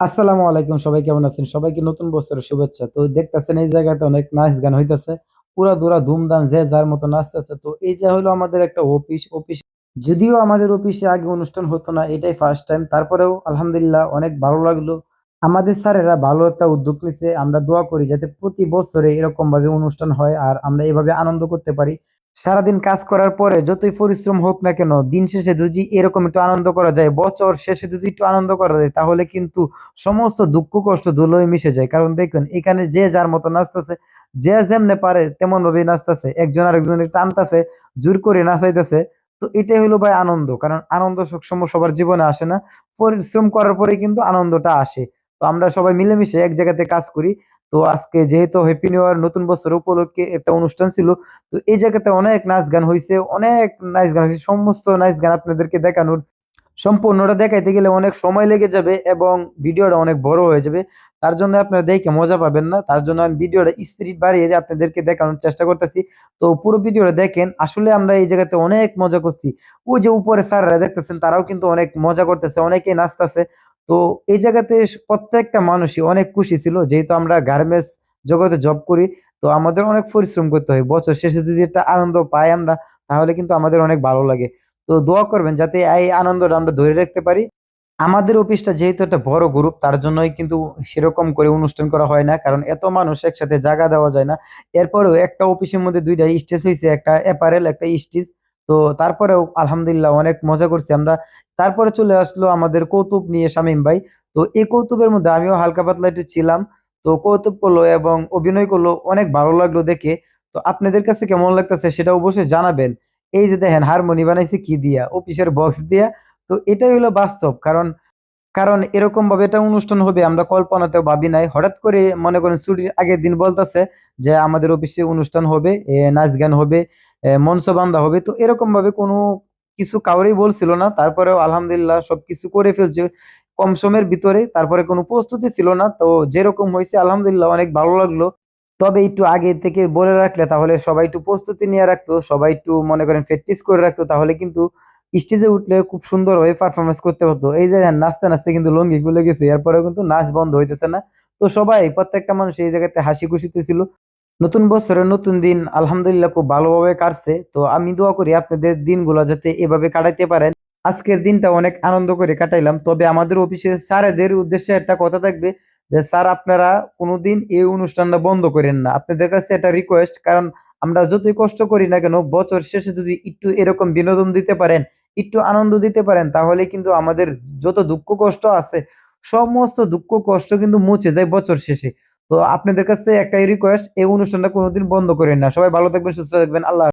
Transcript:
আসসালামু আলাইকুম সবাই কেমন আছেন? সবাইকে নতুন বছরের শুভেচ্ছা। তো দেখতেছেন এই জায়গাতে অনেক নাচ গান হইতেছে। উড়াধুরা ধুমধাম যে যার মতো নাচতেছে। তো এই যে হলো আমাদের একটা অফিস, অফিস যদিও আমাদের অফিসে আগে অনুষ্ঠান হতো না এটাই ফার্স্ট টাইম। তারপরেও আলহামদুলিল্লাহ অনেক ভালো লাগল। আমাদের স্যারেরা ভালো একটা উদ্যোগ নিছে। আমরা দোয়া করি যাতে প্রতি বছরে এরকমভাবে অনুষ্ঠান হয় আর আমরা এভাবে আনন্দ করতে পারি। সারাদিন কাজ করার পরে যতই পরিশ্রম হোক না কেন, দিন শেষে যদি এরকম একটু আনন্দ করা যায়, বছর শেষে যদি একটু আনন্দ করা যায় তাহলে কিন্তু সমস্ত দুঃখ কষ্ট ধুলোয় মিশে যায়। কারণ দেখুন এখানে যে যার মতো নাচতেছে, যে যেমনে পারে তেমন ভাবেই নাচতেছে। একজন আরেকজনের টানতেছে জোর করে নাচাইতেছে। তো এটাই হলো ভাই আনন্দ। কারণ আনন্দ সবসময় সবার জীবনে আসে না। পরিশ্রম করার পরেই কিন্তু আনন্দটা আসে। তো আমরা সবাই মিলেমিশে এক জায়গাতে কাজ করি। তো আজকে যেহেতু হ্যাপি নিউ ইয়ার নতুন বছর উপলক্ষে একটা অনুষ্ঠান ছিল। তো এই জায়গাতে অনেক নাচ গান হইছে, অনেক নাচ গান হইছে। সমস্ত নাচ গান আপনাদেরকে দেখানোর সম্পূর্ণটা দেখাইতে গেলে অনেক সময় লেগে যাবে এবং ভিডিওটা অনেক বড় হয়ে যাবে। তার জন্য আপনারা দেখে মজা পাবেন না। তার জন্য আমি ভিডিওটা স্পিড বাড়িয়ে আপনাদেরকে দেখানোর চেষ্টা করতেছি। তো পুরো ভিডিওটা দেখেন। আসলে আমরা এই জায়গাতে অনেক মজা করছি। ওই যে উপরে স্যাররা দেখতেছেন তারাও কিন্তু অনেক মজা করতেছে, অনেকেই নাচতেছে। তো এই জায়গাতে প্রত্যেকটা মানুষই অনেক খুশি ছিল। যেহেতু আমরা গার্মেন্টস জগতে জব করি, তো আমাদের অনেক পরিশ্রম করতে হয়। বছর শেষে যদি একটা আনন্দ পাই আমরা, তাহলে কিন্তু আমাদের অনেক ভালো লাগে। তো দোয়া করবেন যাতে এই আনন্দটা আমরা ধরে রাখতে পারি। আমাদের অফিসটা যেহেতু একটা বড় গ্রুপ তার জন্যই কিন্তু সেরকম করে অনুষ্ঠান করা হয় না। কারণ এত মানুষ একসাথে জায়গা দেওয়া যায় না। এরপরেও একটা অফিসের মধ্যে দুইটা স্টেজ হয়েছে একটা অ্যাপারেল, একটা স্টেজ। তো তারপরেও আলহামদুলিল্লাহ অনেক মজা করছি আমরা। তারপরে চলে আসলো আমাদের কৌতুব নিয়ে শামীম ভাই। তো এই কৌতুবের মধ্যে আমিও হালকা পাতলা একটু ছিলাম। তো কৌতুক করল এবং অভিনয় করল অনেক ভালো লাগল দেখে। তো আপনাদের কাছে কেমন লাগতেছে সেটা অবশ্যই জানাবেন। এই যে দেখেন হারমোনি বানাইছে কি দিয়া? অফিসের বক্স দিয়া। তো এটাই হলো বাস্তব। কারণ, কারণ এরকমভাবে এটা অনুষ্ঠান হবে আমরা কল্পনাতেও ভাবি নাই। হঠাৎ করে মনে করেন ছুটির আগের দিন বলতেছে যে, "আমাদের অফিসে অনুষ্ঠান হবে, নাচ গান হবে, মঞ্চ বান্ধা হবে।" তো এরকমভাবে কোনো কিছু কাউরেই বলছিল না। তারপরেও আলহামদুলিল্লাহ সবকিছু করে ফেলছে কম সময়ের ভিতরে। তারপরে কোনো প্রস্তুতি ছিল না। তো যেরকম হয়েছে আলহামদুলিল্লাহ অনেক ভালো লাগল। তবে একটু আগে থেকে বলে রাখলে তাহলে সবাই একটু প্রস্তুতি নিয়ে রাখতো। সবাই একটু মনে করেন প্র্যাকটিস করে রাখতো তাহলে কিন্তু স্টেজে উঠলে খুব সুন্দরভাবে পারফরমেন্স করতে পারতো। এই যে নাচতে, নাচতে কিন্তু লঙ্গি খুলে গেছে। এরপরেও কিন্তু নাচ বন্ধ হইতেছে না। তো সবাই প্রত্যেকটা মানুষ এই জায়গাতে হাসি খুশিতে ছিল। নতুন বছরের নতুন দিন আলহামদুলিল্লাহ খুব ভালোভাবে কাটছে। তো আমি দোয়া করি আপনাদের দিনগুলো যাতে এভাবে কাটাইতে পারেন। আজকের দিনটা অনেক আনন্দ করে কাটাইলাম। তবে আমাদের অফিসের স্যারেদের উদ্দেশ্যে একটা কথা থাকবে যে, "স্যার আপনারা কোনদিন এই অনুষ্ঠানটা বন্ধ করেন না।" আপনাদের কাছে একটা রিকোয়েস্ট কারণ আমরা যতই কষ্ট করি না কেন বছর শেষে যদি একটু এরকম বিনোদন দিতে পারেন, একটু আনন্দ দিতে পারেন তাহলে কিন্তু আমাদের যত দুঃখ কষ্ট আছে সমস্ত দুঃখ কষ্ট কিন্তু মুছে যায় বছর শেষে। তো আপনাদের কাছে একটাই রিকোয়েস্ট এই অনুষ্ঠানটা কোনোদিন বন্ধ করেন না। সবাই ভালো থাকবেন, সুস্থ থাকবেন। আল্লাহ